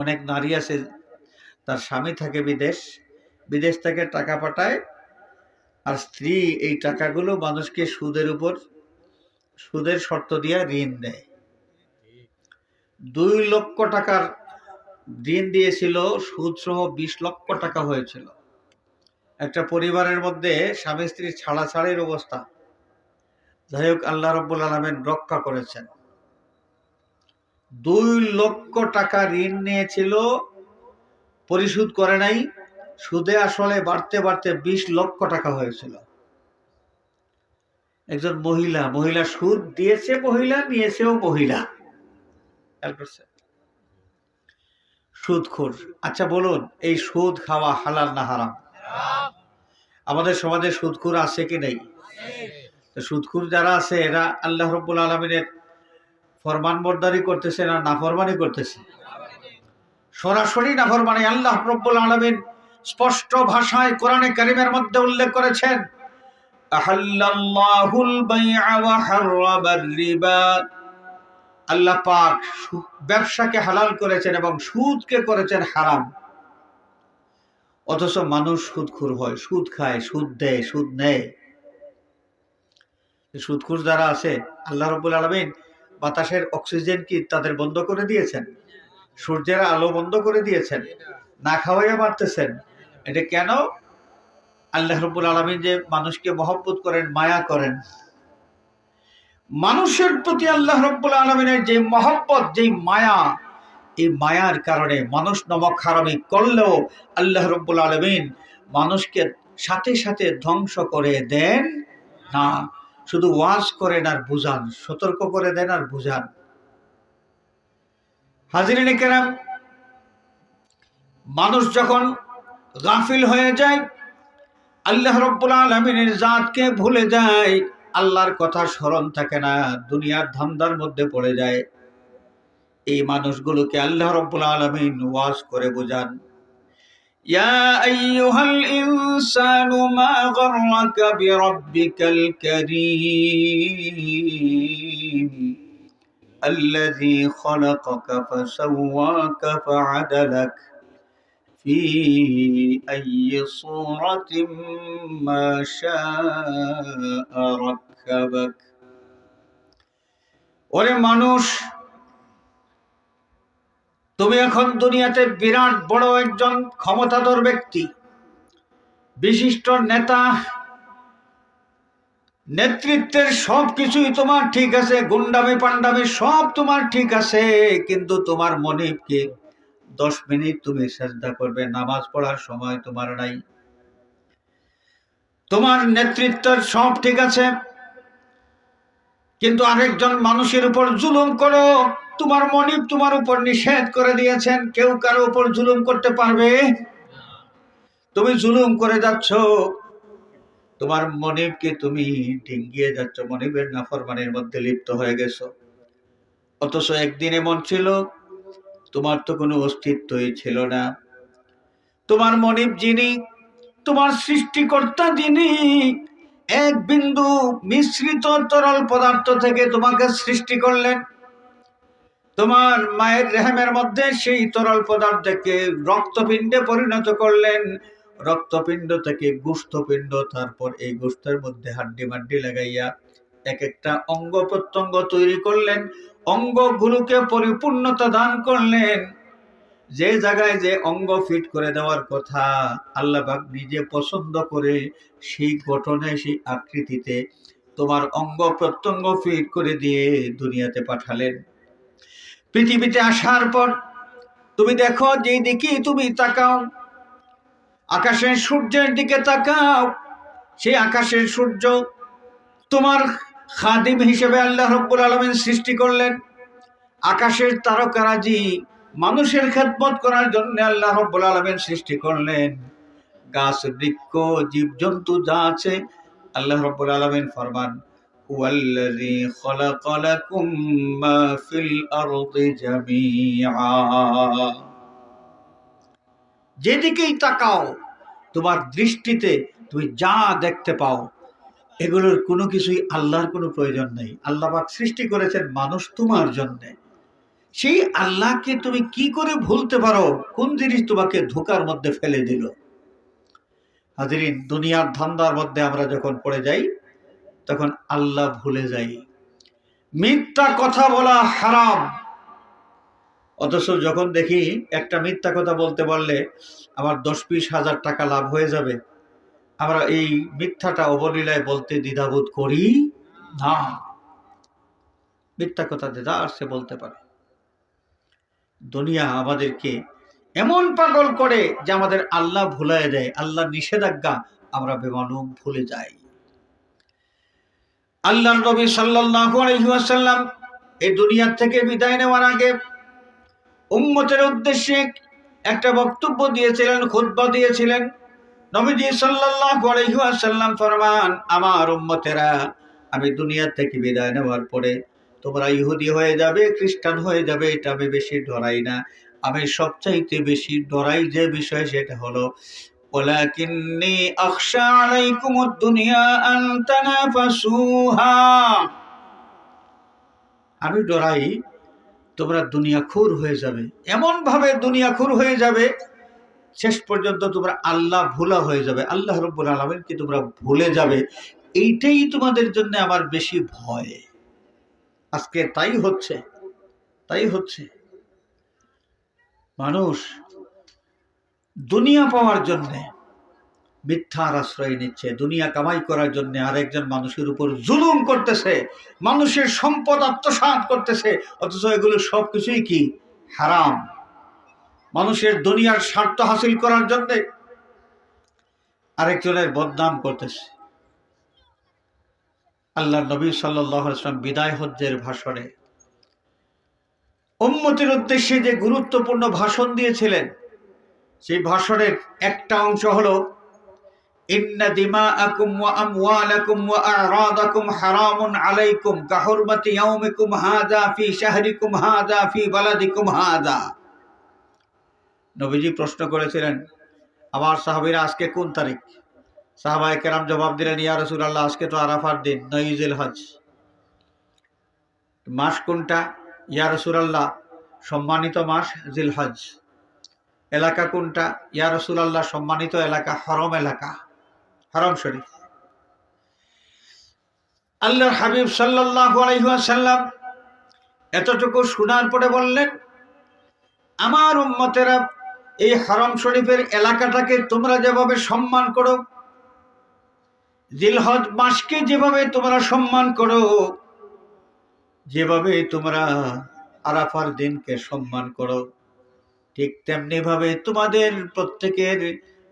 অনেক নারী আছে, তার স্বামী থাকে বিদেশ বিদেশ থেকে টাকা পাঠায় আর স্ত্রী এই টাকাগুলো মানুষকে সুদের উপর, সুদের শর্ত দিয়ে ঋণ দেয়। দুই লক্ষ টাকার ঋণ দিয়েছিল সুদ সহ বিশ লক্ষ টাকা হয়েছিল। একটা পরিবারের মধ্যে স্বামী স্ত্রী ছাড়াছাড়ির অবস্থা। যাই হোক, আল্লাহ রব্বুল আলমেন রক্ষা করেছেন। দুই লক্ষ টাকা ঋণ নিয়েছিল পরিশোধ করে নাই। সুদে আসলে বাড়তে বাড়তে বিশ লক্ষ টাকা হয়েছিল। একজন মহিলা মহিলা সুদ দিয়েছে মহিলা নিয়েছেও মহিলা। সুদখোর। আচ্ছা বলুন এই সুদ খাওয়া হালাল না হারাম? আমাদের সমাজে সুদখোর আছে কি নেই? সুদখোর যারা আছে এরা আল্লাহ রব্বুল আলমিনের ফরমান বরদারি করতেছে না নাফরমানি করতেছে? সরাসরি নাফরমানি আল্লাহ রব্বুল আলমিন স্পষ্ট ভাষায় কোরআনে কারিমের মধ্যে উল্লেখ করেছেন আল্লাহ পাক ব্যবসাকে হালাল করেছেন এবং সুদকে করেছেন হারাম। অথচ মানুষ সুদখুর হয়, সুদ খায়, সুদ দেয়, সুদ নেয়। সুদখুর যারা আছে, আল্লাহ রব্বুল আলমিন বাতাসের অক্সিজেন কি তাদের বন্ধ করে দিয়েছেন? সূর্যের আলো বন্ধ করে দিয়েছেন? না খাওয়াইয়া মারতেছেন? এটা কেন? আল্লাহ রব্বুল আলমিন যে মানুষকে মহব্বত করেন, মায়া করেন। মানুষের প্রতি আল্লাহ রব্বুল আলমিনের যে মহব্বত, যে মায়া, এই মায়ার কারণে মানুষ নমক হারামি করলেও আল্লাহ রব্বুল আলমিন মানুষকে সাথে সাথে ধ্বংস করে দেন না। শুধু ওয়াজ করেন আর বুঝান, সতর্ক করে দেন আর বুঝান। হাজিরিনে কেরাম, মানুষ যখন গাফিল হয়ে যায়, আল্লাহ রব্বুল আলমিনের জাতকে ভুলে যায়, আল্লাহর কথা স্মরণ থাকে না, দুনিয়ার ধান্দার মধ্যে পড়ে যায়। এই মানুষগুলোকে আল্লাহ রব্বুল আলমিন ওয়াজ করে বোঝান। يا أيها الإنسان ما غرك بربك الكريم الذي خلقك فسواك فعدلك في أي صورة ما شاء ركبك ওরে মানুষ তুমি এখন দুনিয়াতে বিরাট বড় একজন ক্ষমতাধর ব্যক্তি। বিশিষ্ট নেতা, নেতৃত্বের সব কিছুই তোমার ঠিক আছে, গুন্ডামি পান্ডামি সব তোমার ঠিক আছে, কিন্তু তোমার মনিবকে দশ মিনিট তুমি চেষ্টা করবে, নামাজ পড়ার সময় তোমার নাই। তোমার নেতৃত্বের সব ঠিক আছে। কিন্তু আরেকজন মানুষের উপর জুলুম করো। তোমার মনিব তোমার উপর নিষেধ করে দিয়েছেন। কেউ কারও উপর জুলুম করতে পারবে? তুমি জুলুম করে যাচ্ছ। তোমার মনিবকে তুমি ডিঙ্গিয়ে যাচ্ছ। মনিবের নাফরমানের মধ্যে লিপ্ত হয়ে গেছো। অথচ একদিন এমন ছিল, তোমার তো কোনো অস্তিত্বই ছিল না। তোমার মনিব যিনি, তোমার সৃষ্টিকর্তা যিনি এক বিন্দু মিশ্রিত তরল পদার্থ থেকে তোমাকে সৃষ্টি করলেন। তোমার মায়ের রেহেমের মধ্যে সেই তরল পদার্থকে রক্তপিণ্ডে পরিণত করলেন। রক্তপিণ্ড থেকে গুষ্ঠপিণ্ড তারপর এই গুষ্ঠের মধ্যে হাড্ডি মাড্ডি লাগাইয়া এক একটা অঙ্গ প্রত্যঙ্গ তৈরি করলেন। অঙ্গগুলোকে পরিপূর্ণতা দান করলেন। যে জায়গায় যে অঙ্গ ফিট করে দেওয়ার কথা আল্লাহ নিজে পছন্দ করে, সেই গঠনে, সেই আকৃতিতে তোমার অঙ্গ প্রত্যঙ্গ ফিট করে দিয়ে দুনিয়াতে পাঠালেন। পৃথিবীতে আসার পর তুমি দেখো যেই দিকে তুমি তাকাও, আকাশের সূর্যের দিকে তাকাও, সেই আকাশের সূর্য তোমার খাদিম হিসেবে আল্লাহ রব্বুল আলমিন সৃষ্টি করলেন। আকাশের তারকারাজি মানুষের খেদমত করার জন্য আল্লাহ রব্বুল আলমিন সৃষ্টি করলেন গাছ বৃক্ষ জীবজন্তু যা আছে আল্লাহ রব্বুল আলমিন ফরমান هو الذي خلق لكم ما في الأرض جميعا যেদিকেই তাকাও তোমার দৃষ্টিতে তুমি যা দেখতে পাও এগুলোর কোনো কিছুই আল্লাহর কোনো প্রয়োজন নেই আল্লাহ পাক সৃষ্টি করেছেন মানুষ তোমার জন্যে সেই আল্লাহকে তুমি কি করে ভুলতে পারো? কোন জিনিস তোমাকে ধোকার মধ্যে ফেলে দিল? হাজিরিন দুনিয়ার ধান্দার মধ্যে আমরা যখন পড়ে যাই, তখন আল্লাহ ভুলে যাই। মিথ্যা কথা বলা হারাম। অথচ যখন দেখি একটা মিথ্যা কথা বলতে পারলে আমার দশ বিশ হাজার টাকা লাভ হয়ে যাবে, আমরা এই মিথ্যাটা অবলীলায় বলতে দ্বিধাবোধ করি না। মিথ্যা কথা দেদা আর সে বলতে পারে। দুনিয়া আমাদেরকে এমন পাগল করে যে আমাদের আল্লাহ ভুলাই দেয়, আল্লাহ নিষেধাজ্ঞা আমরা বেমানুম ভুলে যাই। আল্লাহ নবী সাল্লাল্লাহু আলাইহি ওয়াসাল্লাম এই দুনিয়ার থেকে বিদায় নেওয়ার আগে উম্মতের উদ্দেশ্যে একটা বক্তব্য দিয়েছিলেন, খুতবা দিয়েছিলেন। নবীজি সাল্লাল্লাহু আলাইহি ওয়াসাল্লাম ফরমান, আমার উম্মতেরা, আমি দুনিয়ার থেকে বিদায় নেওয়ার পরে তোমরা ইহুদি হয়ে যাবে খ্রিস্টান হয়ে যাবে এটা আমি বেশি ডরাই না আমি সবচাইতে বেশি ডরাই যে বিষয় সেটা হলো ولكني أخشى عليكم الدنيا أن تنافسوها আমি ডরাই তোমরা দুনিয়া খুর হয়ে যাবে এমন ভাবে দুনিয়া খুর হয়ে যাবে শেষ পর্যন্ত তোমরা আল্লাহ ভোলা হয়ে যাবে আল্লাহ রব্বুল আলমিনকে তোমরা ভুলে যাবে এইটাই তোমাদের জন্য আমার বেশি ভয় আজকে তাই হচ্ছে তাই হচ্ছে। মানুষ দুনিয়া পাওয়ার জন্যে মিথ্যার আশ্রয় নিচ্ছে, দুনিয়া কামাই করার জন্য আরেকজন মানুষের উপর জুলুম করতেছে, মানুষের সম্পদ আত্মসাৎ করতেছে, অথচ এগুলো সব কিছুই কি? হারাম। মানুষের দুনিয়ার স্বার্থ হাসিল করার জন্যে আরেকজনের বদনাম করতেছে। আল্লাহ নবী সাল্লাম বিদায় হজ্জের ভাষণে। উম্মতির উদ্দেশ্যে যে গুরুত্বপূর্ণ ভাষণ দিয়েছিলেন, সেই ভাষণের একটা অংশ হলো, ইন্না দিমাআকুম ওয়া আলাইকুম ফি ফি নবীজি প্রশ্ন করেছিলেন, আমার সাহাবীরা আজকে কোন তারিখ? সাহাবায়ে কেরাম জবাব দিলেন, ইয়া রসুল আল্লাহ আজকে তো আরাফার দিন, নয়জুল হজ। মাস কোনটা? ইয়া রসুল আল্লাহ সম্মানিত মাস জিল হজ। এলাকা কোনটা? ইয়া রসুল আল্লাহ সম্মানিত এলাকা, হরম এলাকা। হরম শরীফ। আল্লাহর হাবিব সাল্লাহ আলাইসাল্লাম এতটুকু শোনার পরে বললেন, আমার উম্মতেরা এই হরম শরীফের এলাকাটাকে তোমরা যেভাবে সম্মান করো জিলহজ মাসকে যেভাবে তোমরা সম্মান করো, যেভাবে তোমরা আরাফার দিনকে সম্মান করো, ঠিক তেমনি ভাবে তোমাদের প্রত্যেকের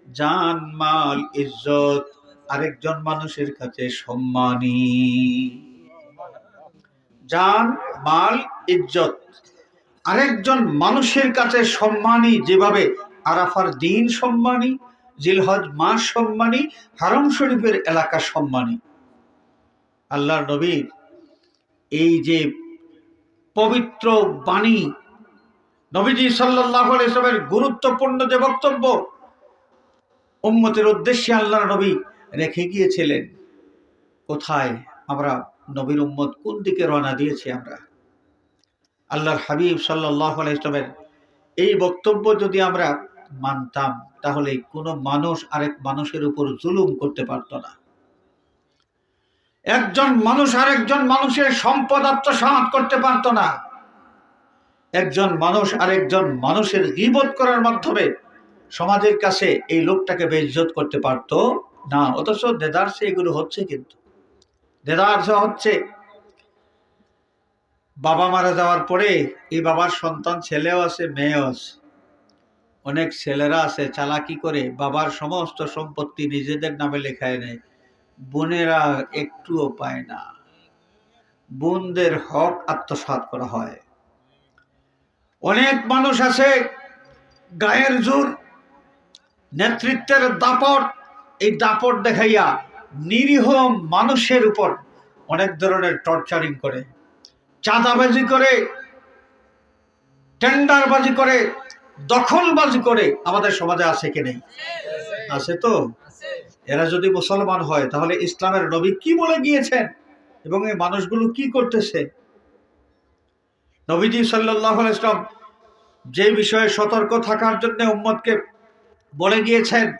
জান, মাল, ইজ্জত আরেকজন মানুষের কাছে সম্মানী। জান, মাল, ইজ্জত আরেকজন মানুষের কাছে সম্মানী, যেভাবে আরাফার দিন সম্মানী জিলহজ মাস সম্মানী, হারম শরীফের এলাকা সম্মানী। আল্লাহ নবীর এই যে পবিত্র বাণী নবীজি সাল্লাহ ইসলামের গুরুত্বপূর্ণ যে বক্তব্য, উম্মতের উদ্দেশ্যে আল্লাহ নবী রেখে গিয়েছিলেন। কোথায়? আমরা নবীর উম্মত কোন দিকে রওনা দিয়েছি আমরা? আল্লাহর হাবিব সাল্লাহ ইসলামের এই বক্তব্য যদি আমরা মানতাম, তাহলে কোনো মানুষ আরেক মানুষের উপর জুলুম করতে পারত না। একজন মানুষ আরেকজন মানুষের সম্পদ আত্মসাৎ করতে পারত না। একজন মানুষ আরেকজন মানুষের গিবত করার মাধ্যমে সমাজের কাছে এই লোকটাকে বেইজ্জত করতে পারত না। অথচ দেদারসে এগুলো হচ্ছে কিন্তু। দেদারসে হচ্ছে। বাবা মারা যাওয়ার পরে এই বাবার সন্তান, ছেলেও আছে, মেয়েও আছে। অনেক ছেলেরা আছে, চালাকি করে, বাবার সমস্ত সম্পত্তি নিজেদের নামে লেখায় নেয়। বোনেরা একটুও পায় না। বোনদের হক আত্মসাত করা হয়। অনেক মানুষ আছে, গায়ের জোর, নেতৃত্বের দাপট, এই দাপট দেখাইয়া নিরীহ মানুষের উপর অনেক ধরনের টর্চারিং করে, চাঁদাবাজি করে টেন্ডারবাজি করে দখলবাজি করে আমাদের সমাজে আছে কি নেই? আছে তো? এরা যদি মুসলমান হয়, তাহলে ইসলামের নবী কি বলে গিয়েছেন? এবং এই মানুষগুলো কি করতেছে? নবীজি সাল্লাহ ইসলাম যে বিষয়ে সতর্ক থাকার জন্য উম্মতকে বলে গিয়েছেন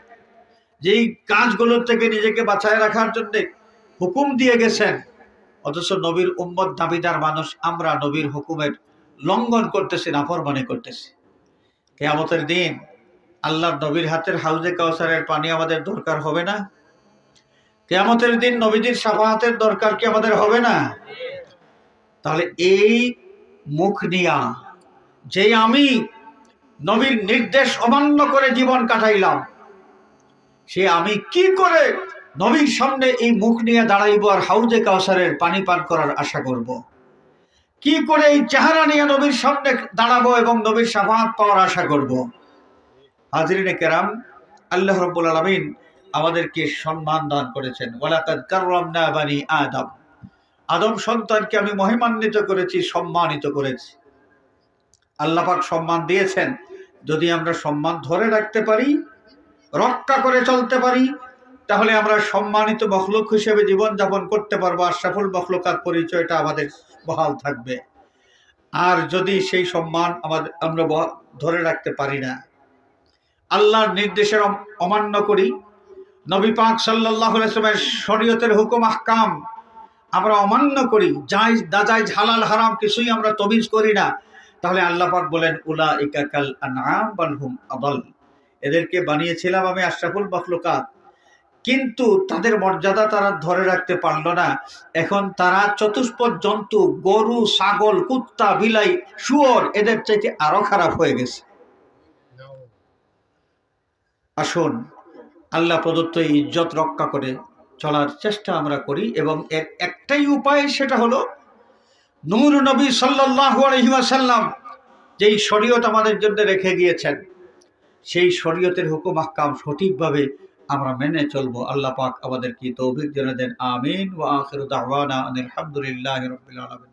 যেই কাজগুলোর থেকে নিজেকে বাঁচায় রাখার জন্য হুকুম দিয়ে গেছেন। অথচ নবীর উম্মত দাবিদার মানুষ আমরা নবীর হুকুমের লঙ্ঘন করতেছি, নাফরমানি করতেছি। কেয়ামতের দিন আল্লাহর নবীর হাতের হাউজে কাউসারের পানি আমাদের দরকার হবে না কেয়ামতের দিন নবীজির সাফাহাতের দরকার কি আমাদের হবে না তাহলে এই মুখ নিয়া যে আমি নবীর নির্দেশ অমান্য করে জীবন কাটাইলাম, সে আমি কি করে নবীর সামনে এই মুখ নিয়ে দাঁড়াইব আর হাউজে কাউসারের পানি পান করার আশা করব। কি করে এই চেহারা নিয়ে নবীর সামনে দাঁড়াবো এবং নবীর সাফাত পাওয়ার আশা করব। হাজরিনে কেরাম, আল্লাহ রব্বুল আলমিন আমাদেরকে সম্মান দান করেছেন। ওলাকাদ বানি আদম। আদম সন্তানকে আমি মহিমান্বিত করেছি, সম্মানিত করেছি। আল্লাপাক সম্মান দিয়েছেন। যদি আমরা সম্মান ধরে রাখতে পারি, রক্ষা করে চলতে পারি, তাহলে আমরা সম্মানিত মখলুক হিসেবে জীবনযাপন করতে পারব। আশরাফুল মখলুকাত পরিচয়টা আমাদের বহাল থাকবে। আর যদি সেই সম্মান আমাদের, আমরা ধরে রাখতে পারি না, আল্লাহর নির্দেশের অমান্য করি, নবী পাক সাল্লাহ শরীয়তের হুকুম, আহকাম আমরা অমান্য করি, যাই দাজাই ঝালাল হারাম কিছুই আমরা তবিজ করি না, তাহলে আল্লাহ পাক বলেন উলা ইকাকাল আনআম বাল হুম আদল। এদেরকে বানিয়েছিলাম আমি আশরাফুল মখলুকাত। কিন্তু তাদের মর্যাদা তারা ধরে রাখতে পারল না। এখন তারা চতুষ্পদ জন্তু, গরু, ছাগল, কুত্তা, বিলাই, শুয়োর এদের চাইতে আরও খারাপ হয়ে গেছে। আসুন, আল্লাহ প্রদত্ত ইজ্জত রক্ষা করে চলার চেষ্টা আমরা করি এবং এর একটাই উপায় সেটা হলো, নূর নবী সাল্লাল্লাহু আলাইহি ওয়াসাল্লাম যেই শরীয়ত আমাদের জন্য রেখে গিয়েছেন, সেই শরীয়তের হুকুম আহকাম সঠিকভাবে আমরা মেনে চলবো। আল্লাহ পাক আমাদেরকে তৌফিক জেনে দেন আমিন। ওয়া আখিরু দাওয়ানা আনিল হামদুলিল্লাহি রাব্বিল আলামিন।